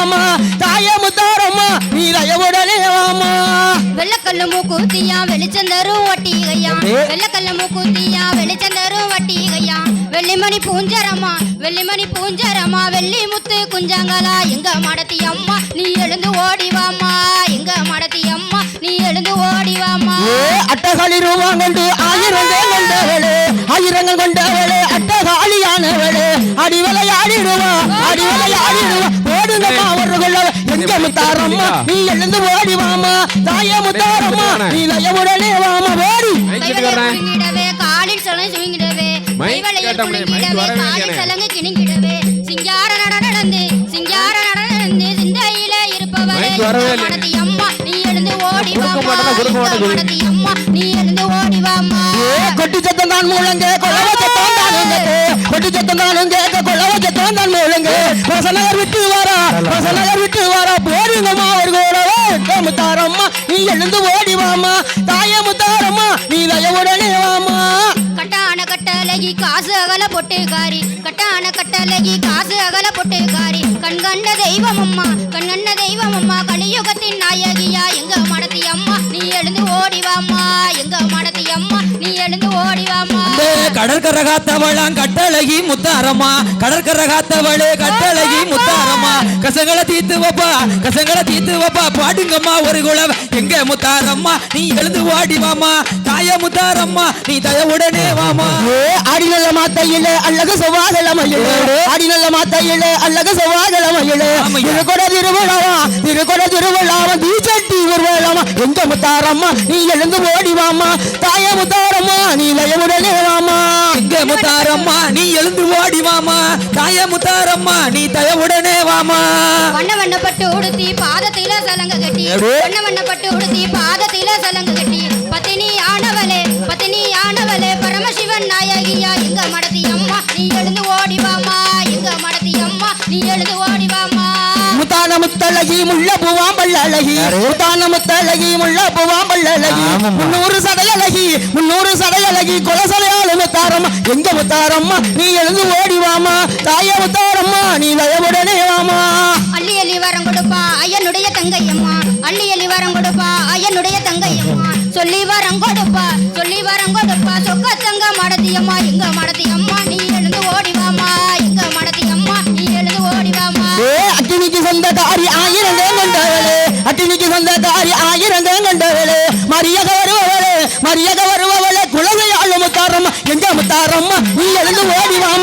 வாமா தாயே முத்தாரம்மா நீ தயவுடனே வாமா. வெள்ளக்கல்லு மூக்குத்தியா வெளிச்சந்தரும் ஒட்டிகையா. வெள்ளக்கல்லு மூக்குத்தியா வெளிச்சந்தரும் ஒட்டிகையா. வெள்ளிமணி பூஞ்சரமா வெள்ளிமணி பூஞ்சரமா. வெள்ளி முத்து குஞ்சங்களா எங்க மடத்தி அம்மா நீ எழுந்து ஓடிவாமா எங்க மடத்தி அம்மா நீ எழுந்து ஓடிவாமா ஏ அட்டகாளி ரூபாங்கண்டு ஆயிரம் கொண்டவளே ஆயிரங்கள் கொண்டவளே அட்டகாளியானவளே. அடி விளையாடிடுவா அடி விளையாடிடுவா ஓடுங்கம்மா ஒரு கொள்ளவ எங்க முத்தாரம்மா நீ எழுந்து ஓடி வாமா. தாயே முத்தாரம்மா நீ தயவுடனே வாமா ஓடி. கைவளை சுருங்கிடவே காலில் சலங்கை சுருங்கிடவே மைக் கைவளையில் கேட்டோம்னே, மைக் குலுங்கிடவே வரவே காலில் இல்லையானே. சலங்கை கிணிங்கிடவே. சிங்கார நட நடந்து சிங்கார நட நடந்து சிந்தையில இருப்பவரே. மைக் வரவே எங்க இல்லையானே. மடத்தி அம்மா நீ எழுந்து ஓடி கொடுக்க வாமா. மாட்டேன்னா கொடுக்க எங்க மாட்டேங்குது. மடத்தி அம்மா நீ எழுந்து ஓடி வாமா. ஏ கொட்டி சத்தம் தான் மூலங்க. வசநகர் விட்டு வரா போடுங்கம்மா ஒரு கூடவே முத்தாரம்மா நீ எழுந்து ஓடி வாமா முத்தாரம்மா நீ தயவுடனே வாமா கட்டான கட்டலகி காசு அகல பொட்டுக்காரி கட்டான கட்டலகி காசு அகல பொட்டுக்காரி கண் கண்ட தெய்வம் அம்மா கண் கண்ட தெய்வம் அம்மா கலியுகத்தின் நாயகியா எங்க மடத்தி அம்மா நீ எழுந்து ஓடிவாம்மா எங்க மடத்தி அம்மா நீ எழுந்து ஓ கடற்கரை காத்தவளாம் கட்டழகி முத்தாரம்மா. கடற்கரை காத்தவளே கட்டழகி முத்தாரம்மா. கசங்களை தீத்து வைப்பா கசங்களை தீத்து வைப்பா. பாடுங்கம்மா ஒரு குளவ எங்க முத்தாரம்மா? நீ எழுந்து ஓடி வாமா தாய முத்தாரம்மா நீ தயவுடனே வாமா ஏ அடி நல்ல மாத்தையில அழகு செவ்வாகிழமையிலே அடி நல்ல மாத்தையில அழகு செவ்வாகிழமையிலே ஆமையா. திருக்கொட திருவிழாவா திருக்கொட ஊர்வலமா முத்தாரம்மா நீ எழுந்து ஓடி வாமா தாய முத்தாரம்மா நீ லயமுடனே வாமா எங்க முத்தாரம்மா நீ எழுந்து ஓடி வாமா தாய முத்தாரம்மா நீ தயவுடனே வாமா வண்ண வண்ண பட்டு உடுத்தி பாதத்தில சலங்க கட்டி. வண்ண வண்ண பட்டு உடுத்தி பாதத்தில சலங்க கட்டி. பத்தினி ஆனவளே பத்தினி ஆனவளே பரமசிவன் நாயகியா எங்க மடத்தி அம்மா நீ எழுந்து ஓடிவாமா எங்க மடத்தி அம்மா நீ எழுந்து ஓடிவாமா முத்தான முத்தழகி முள்ள பூவாம் பல்லழகி முத்தான முத்தழகி முள்ள பூவாம் பல்லழகி முன்னூறு சடையழகி முன்னூறு சடையழகி கொலசலையாளு முத்தாரம்மா. எங்க முத்தாரம்மா? நீ எழுந்து ஓடி வாமா. தாய முத்தாரம்மா நீ தயவுடனே வாமா. அள்ளி அள்ளி வரம் கொடுப்பா ஐயனுடைய தங்கையம்மா. அள்ளி அள்ளி வரம் கொடுப்பா ஐயனுடைய தங்கையம்மா. சொல்லி வரம் கொடுப்பா சொல்லி வரம் கொடுப்பா. சொக்க தங்க மடத்தியம்மா எங்க சொந்தக்காரி ஆயிரம் கொண்டவளே அட்டினிக்கு சொந்தக்காரி ஆயிரம் கொண்டவளே மரியக வருபவளே மரியக வருபவளே. குலசையாளு முத்தாரம்மா எங்க முத்தாரம்மா? நீ எழுந்து ஓடிவாமா